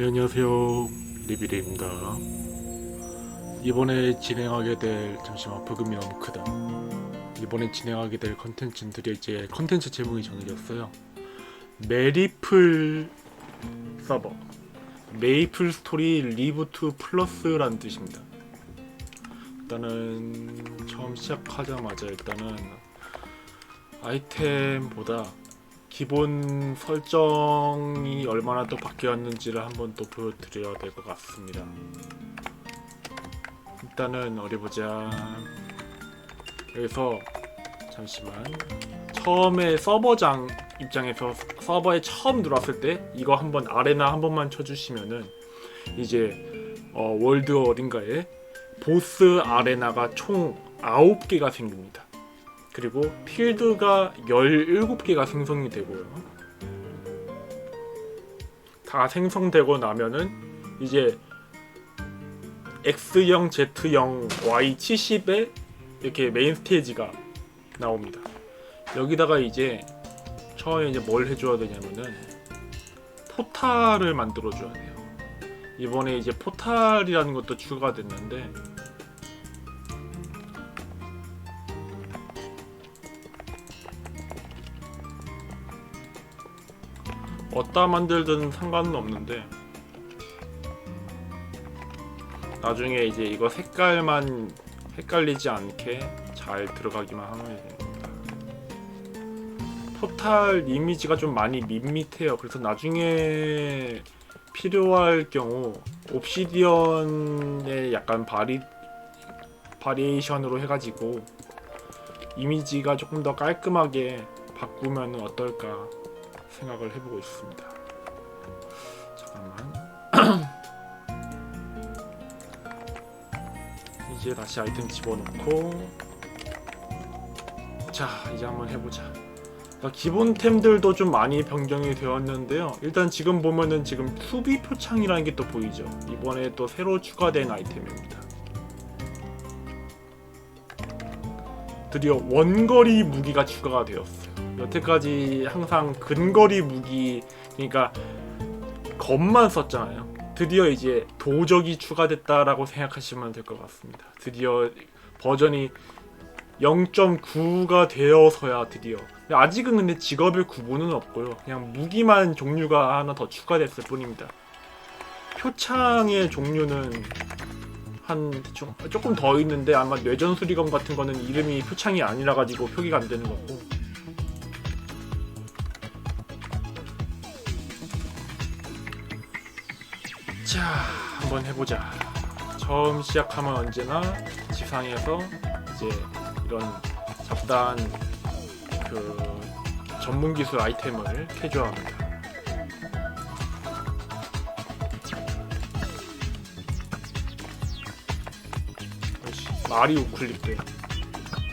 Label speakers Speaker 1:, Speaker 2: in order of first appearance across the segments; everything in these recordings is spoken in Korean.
Speaker 1: 네, 안녕하세요. 리비레입니다. 이번에 진행하게 될 잠시만 부금이 너무 크다. 이번에 진행하게 될 컨텐츠들이 이제 컨텐츠 제목이 정해졌어요. 메리플 서버 메이플 스토리 리부트 플러스라는 뜻입니다. 일단은 처음 시작하자마자 일단은 아이템보다 기본 설정이 얼마나 또 바뀌었는지를 한번 또 보여드려야 될 것 같습니다. 일단은 어디 보자. 여기서 잠시만 처음에 서버장 입장에서 서버에 처음 들어왔을 때 이거 한번 아레나 한 번만 쳐주시면은 이제 어, 월드 어딘가에 보스 아레나가 총 9개가 생깁니다. 그리고 필드가 17개가 생성이 되고요. 다 생성되고 나면은 이제 X형, Z형, Y70에 이렇게 메인 스테이지가 나옵니다. 여기다가 이제 처음에 이제 뭘 해줘야 되냐면은 포탈을 만들어줘야 돼요. 이번에 이제 포탈이라는 것도 추가가 됐는데 어디다 만들든 상관은 없는데 나중에 이제 이거 색깔만 헷갈리지 않게 잘 들어가기만 하면 됩니다. 포탈 이미지가 좀 많이 밋밋해요. 그래서 나중에 필요할 경우 옵시디언의 약간 바리 바리에이션으로 해가지고 이미지가 조금 더 깔끔하게 바꾸면 어떨까 생각을 해보고 있습니다. 잠깐만. 이제 다시 아이템 집어넣고 자 이제 한번 해보자. 자, 기본템들도 좀 많이 변경이 되었는데요. 일단 지금 보면은 지금 수비 표창이라는 게 또 보이죠. 이번에 또 새로 추가된 아이템입니다. 드디어 원거리 무기가 추가가 되었어요. 여태까지 항상 근거리 무기 그러니까 검만 썼잖아요. 드디어 이제 도적이 추가됐다라고 생각하시면 될 것 같습니다. 드디어 버전이 0.9가 되어서야 드디어 아직은 근데 직업의 구분은 없고요. 그냥 무기만 종류가 하나 더 추가됐을 뿐입니다. 표창의 종류는 한 대충 조금 더 있는데 아마 뇌전 수리검 같은 거는 이름이 표창이 아니라 가지고 표기가 안 되는 거고 자, 한번 해보자. 처음 시작하면 언제나 지상에서 이제 이런 잡다한 그 전문 기술 아이템을 캐주합니다. 말이 우클릭돼.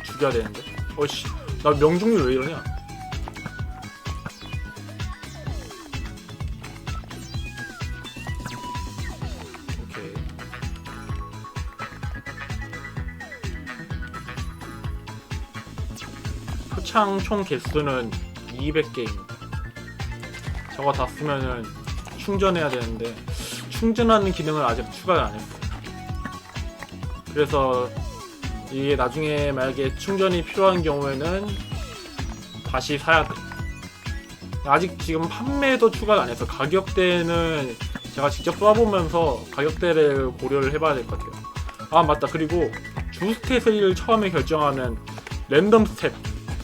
Speaker 1: 죽여야 되는데. 어이씨, 나 명중률 왜 이러냐? 오케이. 표창 총 개수는 200개입니다. 저거 다 쓰면은 충전해야 되는데 충전하는 기능을 아직 추가를 안 했어요. 그래서 이게 나중에 만약에 충전이 필요한 경우에는 다시 사야 돼. 아직 지금 판매도 추가를 안 해서 가격대는 제가 직접 써보면서 가격대를 고려를 해봐야 될 것 같아요. 아 맞다 그리고 주 스탯을 처음에 결정하는 랜덤 스탯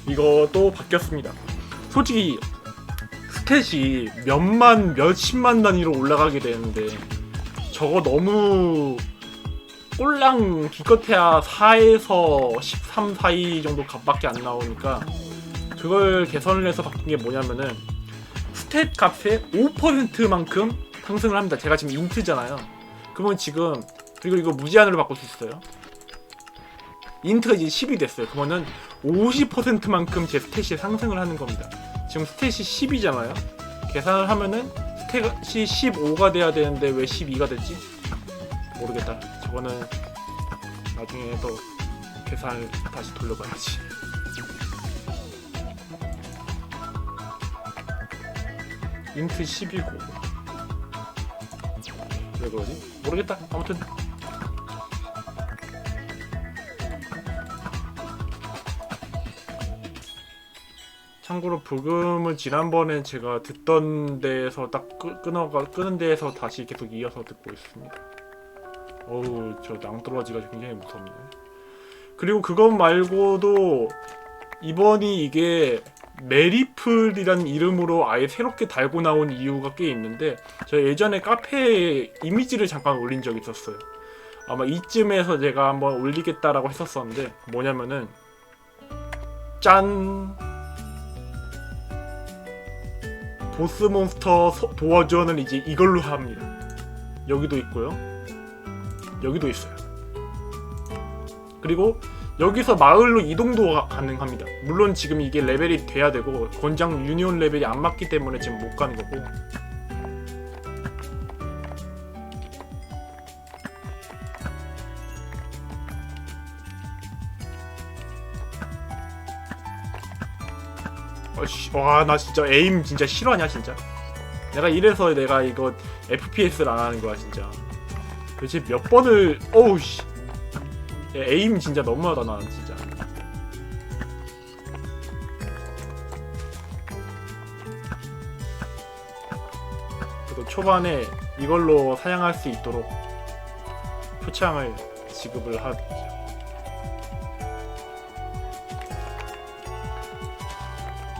Speaker 1: 이것도 바뀌었습니다. 솔직히 스탯이 몇만 몇십만 단위로 올라가게 되는데 저거 너무 꼴랑 기껏해야 4에서 13 사이 정도 값밖에 안 나오니까 그걸 개선을 해서 바뀐 게 뭐냐면은 스탯 값의 5%만큼 상승을 합니다. 제가 지금 인트잖아요. 그러면 지금 그리고 이거 무제한으로 바꿀 수 있어요. 인트가 이제 10이 됐어요. 그러면은 50%만큼 제 스탯이 상승을 하는 겁니다. 지금 스탯이 10이잖아요. 계산을 하면은 스탯이 15가 돼야 되는데 왜 12가 됐지? 모르겠다. 저거는 나중에 또 계산을 다시 돌려봐야지. 인트 10이고 왜 그러지? 모르겠다. 아무튼 참고로 부금은 지난번에 제가 듣던 데에서 딱 끄, 끊어가 끄는 데에서 다시 계속 이어서 듣고 있습니다. 어우 저 낭떠러지가 굉장히 무섭네. 그리고 그것 말고도 이번이 이게 메리플이라는 이름으로 아예 새롭게 달고 나온 이유가 꽤 있는데 제가 예전에 카페에 이미지를 잠깐 올린 적이 있었어요. 아마 이쯤에서 제가 한번 올리겠다라고 했었었는데 뭐냐면은 짠 보스 몬스터 서- 도어전을 이제 이걸로 합니다. 여기도 있고요. 여기도 있어요. 그리고 여기서 마을로 이동도 가- 가능합니다. 물론 지금 이게 레벨이 돼야 되고 권장 유니온 레벨이 안 맞기 때문에 지금 못 가는 거고. 와 나 진짜 에임 진짜 실화냐 진짜. 내가 이래서 내가 이거 FPS를 안 하는 거야 진짜. 도대체 몇 번을 어우 씨. 야, 에임 진짜 너무하다 나는 진짜. 그래도 초반에 이걸로 사냥할 수 있도록 표창을 지급을 하죠.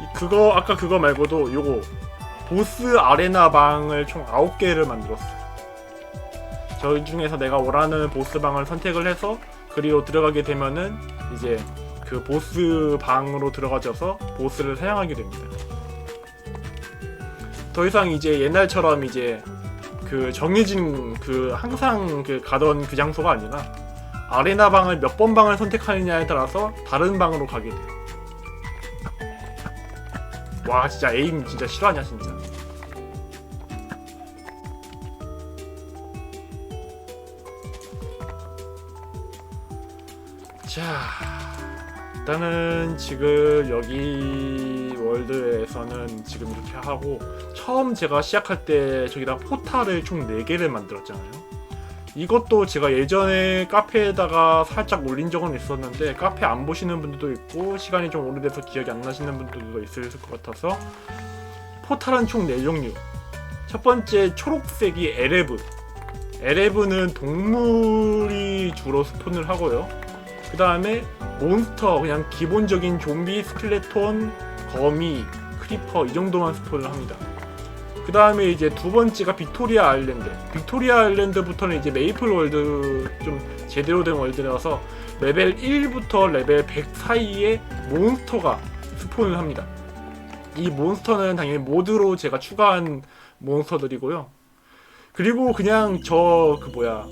Speaker 1: 이- 그거 아까 그거 말고도 요거 보스 아레나 방을 총 9개를 만들었어요. 저 중에서 내가 원하는 보스 방을 선택을 해서 그리로 들어가게 되면은 이제 그 보스 방으로 들어가져서 보스를 사용하게 됩니다. 더 이상 이제 옛날처럼 이제 그 정해진 그 항상 그 가던 그 장소가 아니라 아레나 방을 몇 번 방을 선택하느냐에 따라서 다른 방으로 가게 돼요. 와 진짜 에임 진짜 실화냐 진짜. 자, 일단은 지금 여기 월드에서는 지금 이렇게 하고 처음 제가 시작할 때 저기다 포탈을 총 4개를 만들었잖아요. 이것도 제가 예전에 카페에다가 살짝 올린 적은 있었는데 카페 안 보시는 분들도 있고 시간이 좀 오래돼서 기억이 안 나시는 분들도 있을 것 같아서 포탈은 총 4종류. 첫 번째 초록색이 에레브. 에레브는 동물이 주로 스폰을 하고요 그 다음에 몬스터 그냥 기본적인 좀비, 스켈레톤, 거미, 크리퍼 이 정도만 스폰을 합니다. 그 다음에 이제 두 번째가 빅토리아 아일랜드. 빅토리아 아일랜드부터는 이제 메이플 월드 좀 제대로 된 월드라서 레벨 1부터 레벨 100 사이에 몬스터가 스폰을 합니다. 이 몬스터는 당연히 모드로 제가 추가한 몬스터들이고요. 그리고 그냥 저 그 뭐야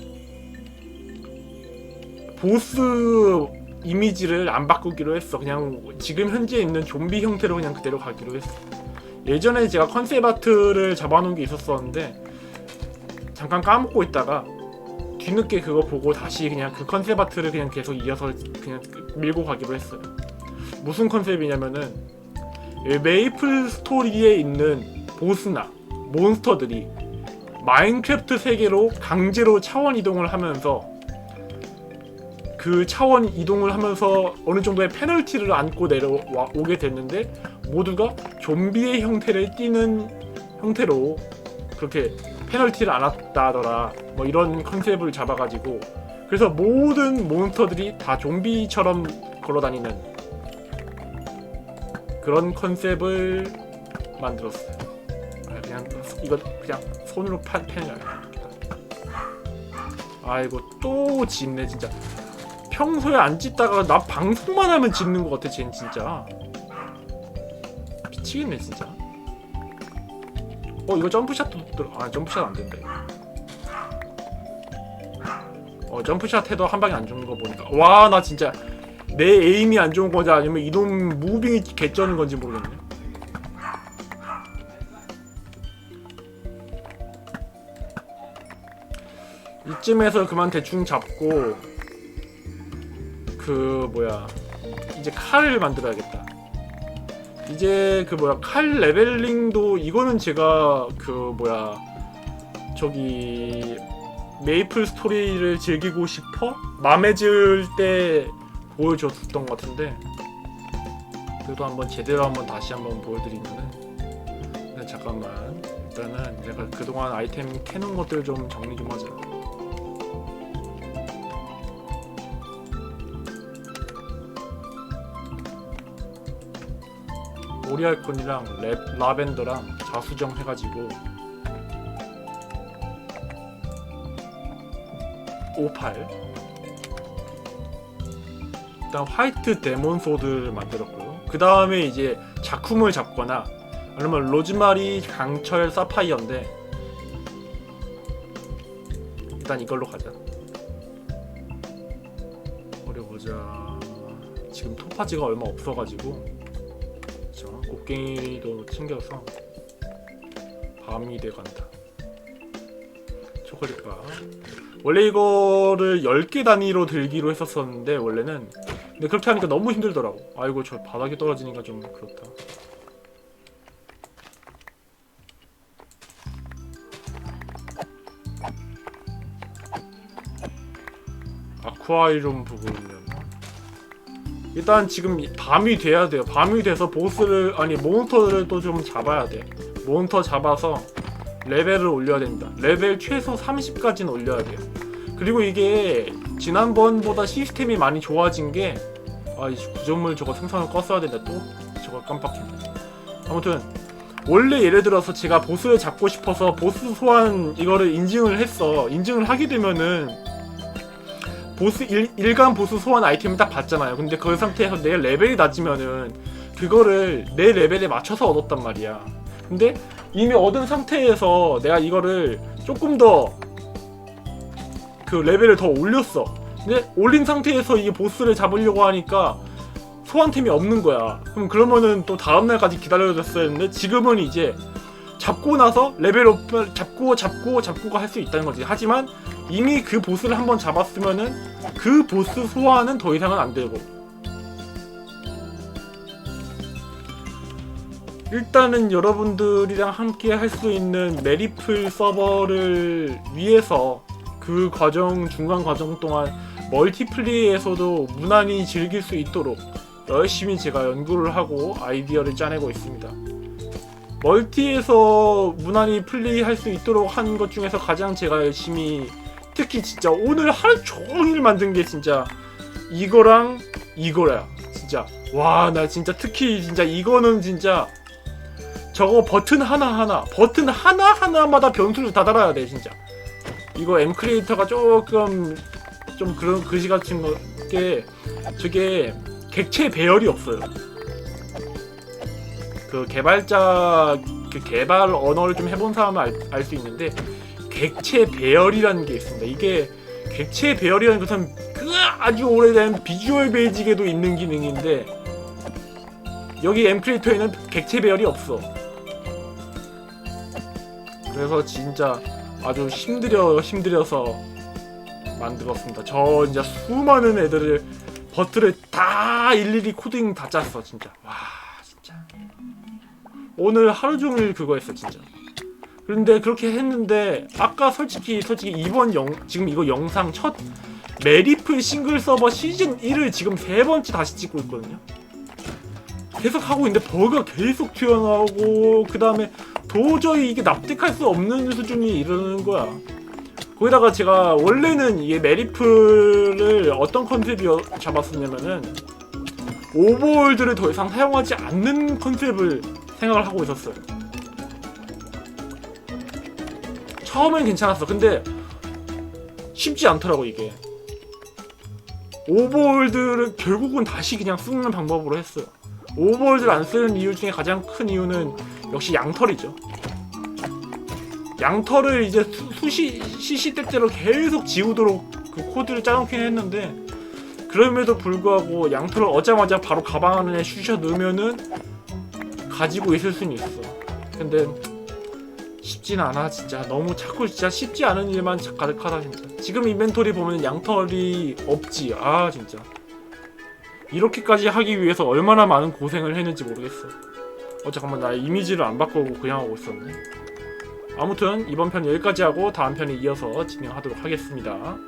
Speaker 1: 보스 이미지를 안 바꾸기로 했어. 그냥 지금 현재 있는 좀비 형태로 그냥 그대로 가기로 했어. 예전에 제가 컨셉 아트를 잡아놓은 게 있었었는데 잠깐 까먹고 있다가 뒤늦게 그거 보고 다시 그냥 그 컨셉 아트를 그냥 계속 이어서 그냥 밀고 가기로 했어요. 무슨 컨셉이냐면은 이 메이플 스토리에 있는 보스나 몬스터들이 마인크래프트 세계로 강제로 차원 이동을 하면서 그 차원 이동을 하면서 어느 정도의 페널티를 안고 내려오게 됐는데 모두가 좀비의 형태를 띠는 형태로 그렇게 페널티를 안 왔다더라 뭐 이런 컨셉을 잡아가지고 그래서 모든 몬스터들이 다 좀비처럼 걸어다니는 그런 컨셉을 만들었어요. 아, 그냥 이거 그냥 손으로 판 펜을 아이고 또 짓네 진짜. 평소에 안 짓다가 나 방송만 하면 짓는 것 같아 쟤는 진짜. 미치겠네 진짜. 어 이거 점프샷도 들어. 아 점프샷 안 된다 이거 어 점프샷 해도 한 방에 안 죽는 거 보니까. 와 나 진짜 내 에임이 안 좋은 건지 아니면 이놈 무빙이 개쩌는 건지 모르겠네. 이쯤에서 그만 대충 잡고 그 뭐야 이제 칼을 만들어야겠다. 이제 그 뭐야 칼 레벨링도 이거는 제가 그 뭐야 저기 메이플 스토리를 즐기고 싶어? 맘에 들때 보여줬던 것 같은데 그래도 한번 제대로 한번 다시 한번 보여드리면은 근데 잠깐만. 일단은 내가 그동안 아이템 캐놓은 것들 좀 정리 좀 하자 오리알콘이랑 랩, 라벤더랑 자수정 해가지고 58 일단 화이트 데몬 소드를 만들었고요. 그 다음에 이제 작품을 잡거나 아니면 로즈마리 강철 사파이어인데 일단 이걸로 가자. 어려보자. 지금 토파지가 얼마 없어가지고 자 곡괭이도 챙겨서 밤이 돼 간다. 초콜릿바 원래 이거를 10개 단위로 들기로 했었었는데 원래는 근데 그렇게 하니까 너무 힘들더라고. 아이고 저 바닥에 떨어지니까 좀 그렇다. 아쿠아이론 부분이면 일단 지금 이- 밤이 돼야 돼요 밤이 돼서 보스를 아니 몬스터를 또 좀 잡아야 돼 몬스터 잡아서 레벨을 올려야 됩니다. 레벨 최소 30까지는 올려야 돼요. 그리고 이게 지난번보다 시스템이 많이 좋아진 게 아, 이 구조물 저거 생성을 껐어야 된다 또 저거 깜빡했네. 아무튼 원래 예를 들어서 제가 보스를 잡고 싶어서 보스 소환 이거를 인증을 했어. 인증을 하게 되면은 보스 일, 일간 보스 소환 아이템을 딱 받잖아요. 근데 그 상태에서 내 레벨이 낮으면은 그거를 내 레벨에 맞춰서 얻었단 말이야. 근데 이미 얻은 상태에서 내가 이거를 조금 더 그 레벨을 더 올렸어. 근데 올린 상태에서 이게 보스를 잡으려고 하니까 소환템이 없는 거야. 그럼 그러면은 또 다음 날까지 기다려줬어야 했는데 지금은 이제 잡고 나서 레벨 업 잡고 잡고 잡고가 할 수 있다는 거지. 하지만 이미 그 보스를 한번 잡았으면은 그 보스 소환은 더 이상은 안 되고 일단은 여러분들이랑 함께 할 수 있는 메리플 서버를 위해서 그 과정 중간 과정 동안 멀티플레이에서도 무난히 즐길 수 있도록 열심히 제가 연구를 하고 아이디어를 짜내고 있습니다. 멀티에서 무난히 플레이할 수 있도록 한 것 중에서 가장 제가 열심히 특히 진짜 오늘 하루 종일 만든 게 진짜 이거랑 이거야 진짜. 와 나 진짜 특히 진짜 이거는 진짜 저거 버튼 하나하나 버튼 하나하나마다 변수를 다 달아야 돼 진짜. 이거 M 크리에이터가 조금 좀 그런 그지 같은 게 저게 객체 배열이 없어요 그 개발자 그 개발 언어를 좀 해본 사람은 알 수 있는데 객체 배열이라는 게 있습니다 이게 객체 배열이라는 것은 그 아주 오래된 비주얼 베이직에도 있는 기능인데 여기 M 크리에이터에는 객체 배열이 없어 그래서 진짜 아주 힘들여 힘들여서 만들었습니다. 저 진짜 수많은 애들을 버트를 다 일일이 코딩 다 짰어 진짜. 와. 오늘 하루 종일 그거 했어 진짜. 그런데 그렇게 했는데 아까 솔직히 솔직히 이번 영 지금 이거 영상 첫 메리플 싱글 서버 시즌 1을 지금 세 번째 다시 찍고 있거든요. 계속 하고 있는데 버그가 계속 튀어나오고 그 다음에 도저히 이게 납득할 수 없는 수준이 이르는 거야. 거기다가 제가 원래는 이게 메리플을 어떤 컨셉이 잡았었냐면은 오버월드를 더 이상 사용하지 않는 컨셉을 생각을 하고 있었어요. 처음엔 괜찮았어. 근데 쉽지 않더라고 이게. 오버월드를 결국은 다시 그냥 쓰는 방법으로 했어요. 오버월드를 안 쓰는 이유 중에 가장 큰 이유는 역시 양털이죠. 양털을 이제 수, 수시 시시때때로 계속 지우도록 그 코드를 짜놓긴 했는데 그럼에도 불구하고 양털을 얻자마자 바로 가방 안에 쑤셔 넣으면은 가지고 있을 수는 있어. 근데 쉽진 않아 진짜 너무 자꾸 진짜 쉽지 않은 일만 가득하다 진짜. 지금 인벤토리 보면 양털이 없지. 아 진짜. 이렇게까지 하기 위해서 얼마나 많은 고생을 했는지 모르겠어. 어 잠깐만 나 이미지를 안 바꾸고 그냥 하고 있었네. 아무튼 이번 편 여기까지 하고 다음 편에 이어서 진행하도록 하겠습니다.